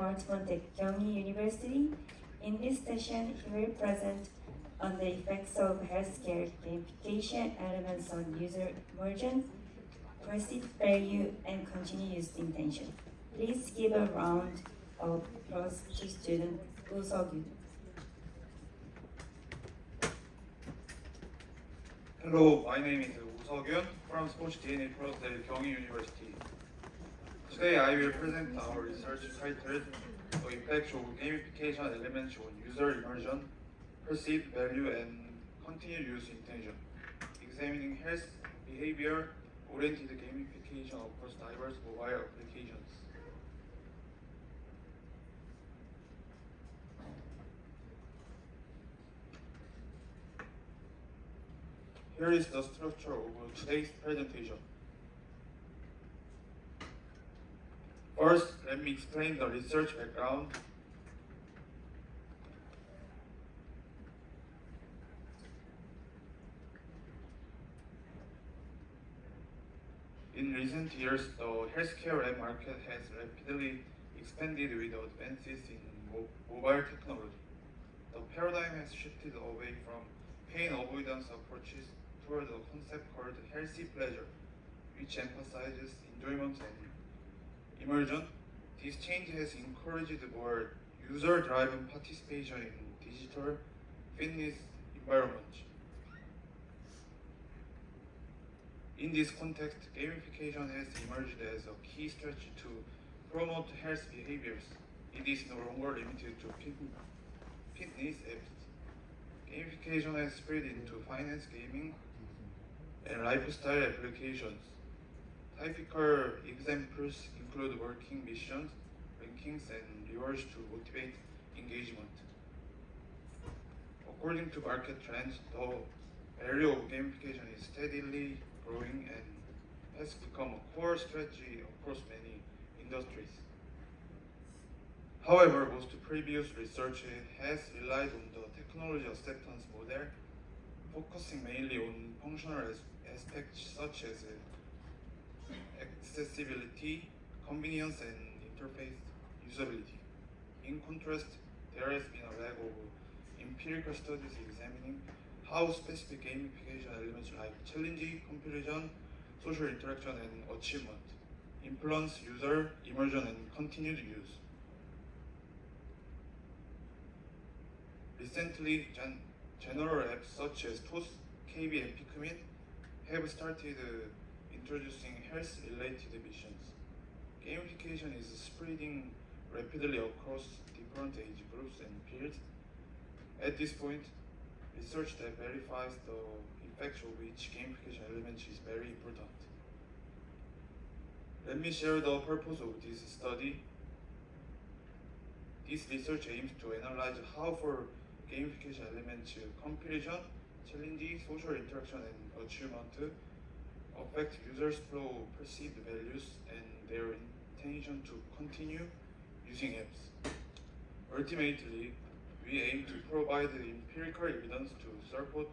At Gyeonggi University. In this session, he will present on the effects of healthcare gamification elements on user immersion, perceived value, and continued use intention. Please give a round of applause to student Woo Seok-yoon. Hello, my name is Woo Seok-yoon from Sports DNA Product at University. Today I will present our research titled The Effects of Gamification Elements on User Immersion, Perceived Value and Continued Use Intention, examining health behavior oriented gamification across diverse mobile applications. Here is the structure of today's presentation. First, let me explain the research background. In recent years, the healthcare market has rapidly expanded with advances in mo- mobile technology. The paradigm has shifted away from pain avoidance approaches toward a concept called healthy pleasure, which emphasizes enjoyment and immersion. This change has encouraged more user-driven participation in digital fitness environments. In this context, gamification has emerged as a key strategy to promote health behaviors. It is no longer limited to fitness apps. Gamification has spread into finance, gaming, and lifestyle applications. Typical examples include working missions, rankings, and rewards to motivate engagement. According to market trends, the value of gamification is steadily growing and has become a core strategy across many industries. However, most previous research has relied on the technology acceptance model, focusing mainly on functional as- aspects such as uh, accessibility, convenience, and interface usability. In contrast, there has been a lack of empirical studies examining how specific gamification elements like challenge, comparison, social interaction, and achievement influence user immersion and continued use. Recently, gen- general apps such as TOS, KB, and Pikmin have started uh, introducing health-related missions. Gamification is spreading rapidly across different age groups and fields. At this point, research that verifies the effects of each gamification element is very important. Let me share the purpose of this study. This research aims to analyze how for gamification elements uh, competition, challenge, social interaction, and achievement uh, affect users' flow perceived values and their intention to continue using apps. Ultimately, we aim to provide empirical evidence to support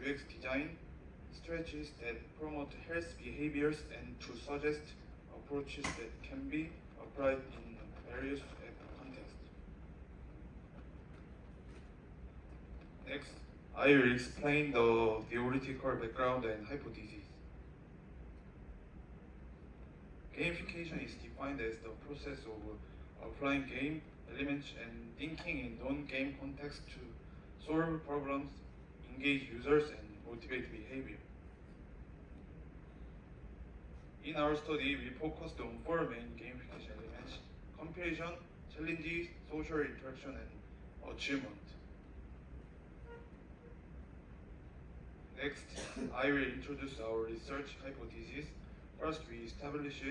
UX design strategies that promote health behaviors and to suggest approaches that can be applied in various contexts. Next, I will explain the theoretical background and hypotheses. Gamification is defined as the process of uh, applying game elements and thinking in non-game context to solve problems, engage users, and motivate behavior. In our study, we focused on four main gamification elements: comparison, challenges, social interaction, and achievement. Next, I will introduce our research hypothesis. First, we established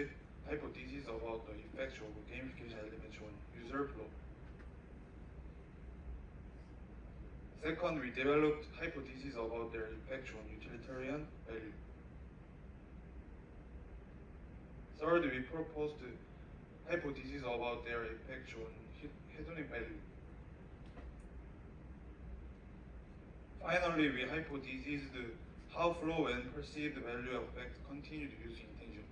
hypotheses about the effects of gamification elements on user flow. Second, we developed hypotheses about their impact on utilitarian value. Third, we proposed hypotheses about their impact on he- hedonic value. Finally, we hypothesized how flow and perceived value affect continued use intention.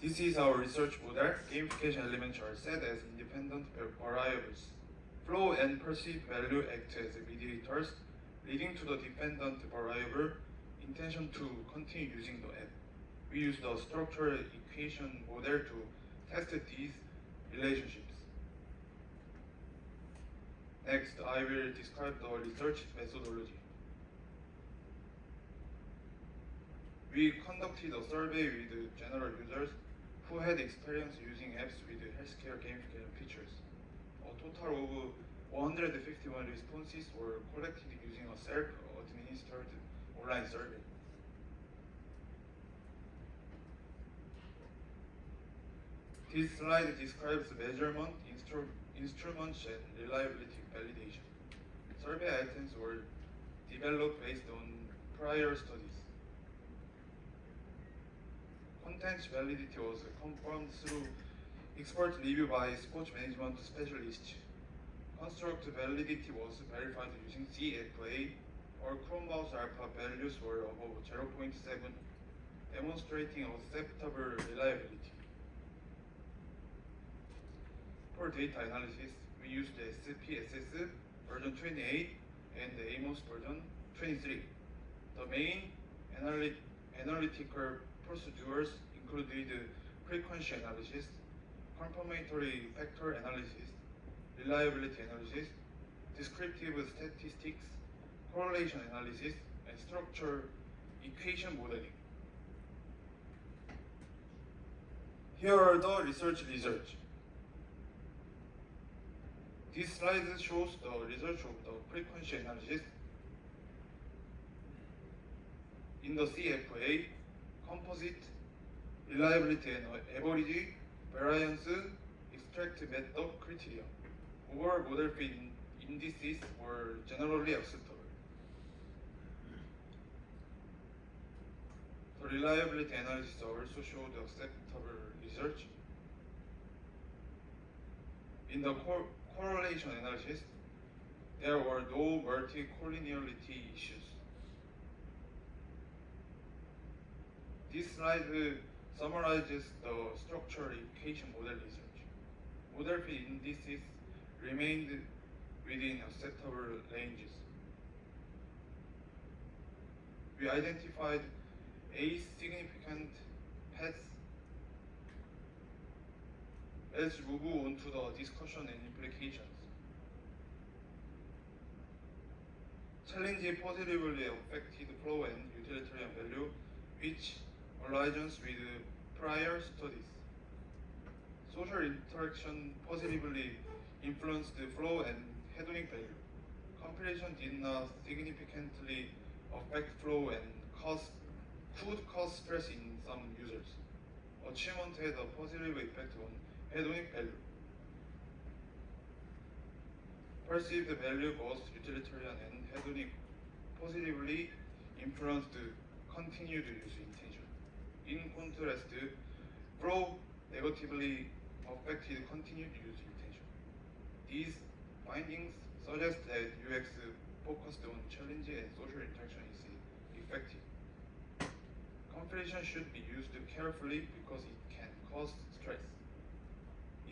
This is our research model. Gamification elements are set as independent variables. Flow and perceived value act as mediators, leading to the dependent variable intention to continue using the app. We use the structural equation model to test these relationships. Next, I will describe the research methodology. We conducted a survey with general users who had experience using apps with healthcare gamification features. A total of 151 responses were collected using a self-administered online survey. This slide describes measurement, instru- instruments, and reliability validation. Survey items were developed based on prior studies. Content validity was confirmed through expert review by sports management specialists. Construct validity was verified using CFA or Chromebox alpha values were above 0.7, demonstrating acceptable reliability. For data analysis, we used SPSS version 28 and the Amos version 23. The main analy- analytical procedures included the frequency analysis, confirmatory factor analysis, reliability analysis, descriptive statistics, correlation analysis, and structure equation modeling. Here are the research results. This slide shows the results of the frequency analysis. In the CFA, composite, reliability and average, variance, extract method criteria. Overall model fit in- indices were generally acceptable. The reliability analysis also showed acceptable results. In the cor- correlation analysis, there were no multicollinearity issues. This slide uh, summarizes the structural equation model research. Model fit indices remained within acceptable ranges. We identified a significant paths Let's move on to the discussion and implications. Challenge positively affected flow and utilitarian value, which aligns with prior studies. Social interaction positively influenced the flow and hedonic value. Comparison did not significantly affect flow and cause, could cause stress in some users. Achievement had a positive effect on hedonic value. Perceived value both utilitarian and hedonic positively influenced continued use intention. In contrast, flow negatively affected continued use intention. These findings suggest that UX focused on challenge and social interaction is effective. Comparison should be used carefully because it can cause.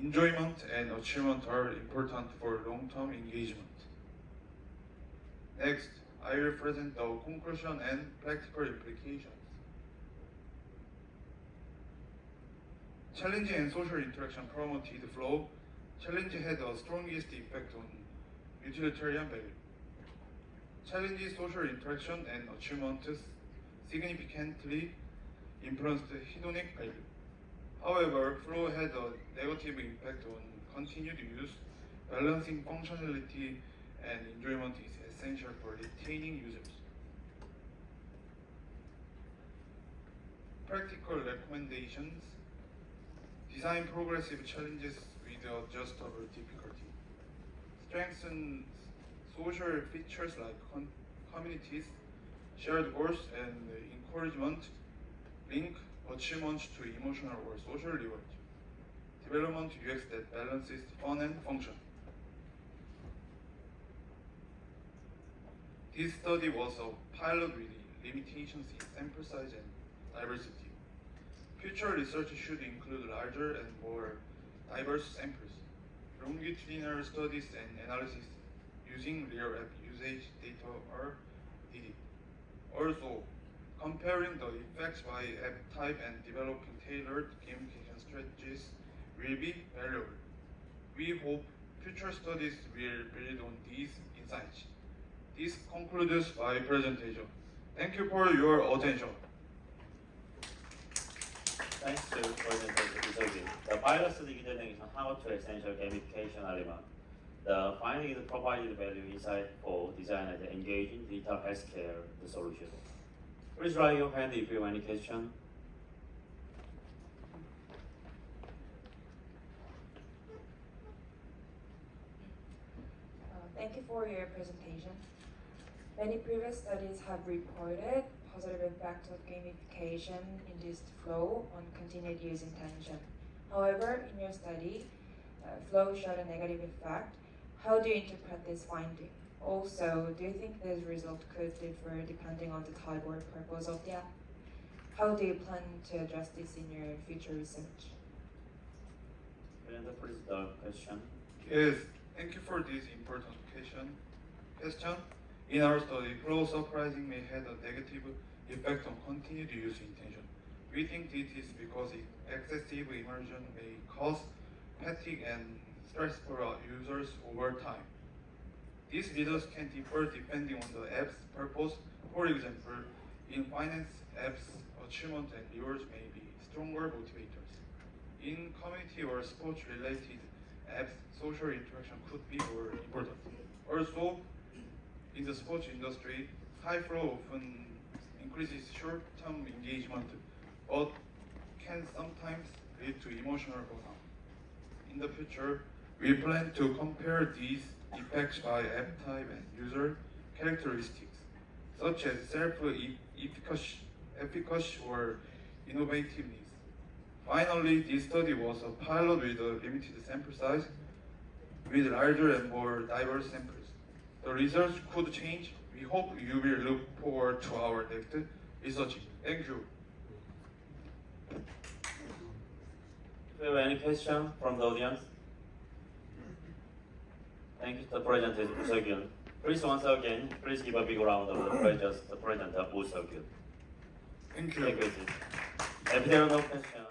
Enjoyment and achievement are important for long-term engagement. Next, I will present the conclusion and practical implications. Challenge and social interaction promoted flow. Challenge had the strongest impact on utilitarian value. Challenge social interaction and achievement significantly influenced hedonic value. However, flow had a negative impact on continued use. Balancing functionality and enjoyment is essential for retaining users. Practical recommendations design progressive challenges with adjustable difficulty. Strengthen social features like communities, shared goals, and encouragement. Link achievements to emotional or social rewards. Development UX that balances fun and function. This study was a pilot with limitations in sample size and diversity. Future research should include larger and more diverse samples, longitudinal studies and analysis using real app usage data or DD. Also, comparing the effects by app type and developing tailored gamification strategies will be valuable. We hope future studies will build on these insights. This concludes my presentation. Thank you for your attention. Thanks to presenter Isogin. The pilot study detailing how to essential gamification element. The findings provided value insight for designers engaging digital healthcare solution. Please raise your hand if you have any question. Uh, Thank you for your presentation. Many previous studies have reported positive impact of gamification induced flow on continued use intention. However, in your study, uh, flow showed a negative effect. How do you interpret this finding? Also, do you think this result could differ depending on the type or purpose of the app? How do you plan to address this in your future research? Presenter, please the question. Yes, thank you for this important question. Question. In our study, flow surprising may have a negative effect on continued use intention. We think this is because excessive immersion may cause fatigue and stress for our users over time. These results can differ depending on the app's purpose. For example, in finance apps, achievement and rewards may be stronger motivators. In community or sports related apps, social interaction could be more important. Also, in the sports industry, high flow often increases short-term engagement, but can sometimes lead to emotional burnout. In the future, we plan to compare these effects by app type and user characteristics, such as self-efficacy efficacy or innovativeness. Finally, this study was a pilot with a limited sample size with larger and more diverse samples. The results could change. We hope you will look forward to our next research. Thank you. Do you have any question from the audience? Thank you to the presenter Usogin. Please once again, please give a big round of applause to the presenter Usogin. Thank you. Thank you. If there are no questions,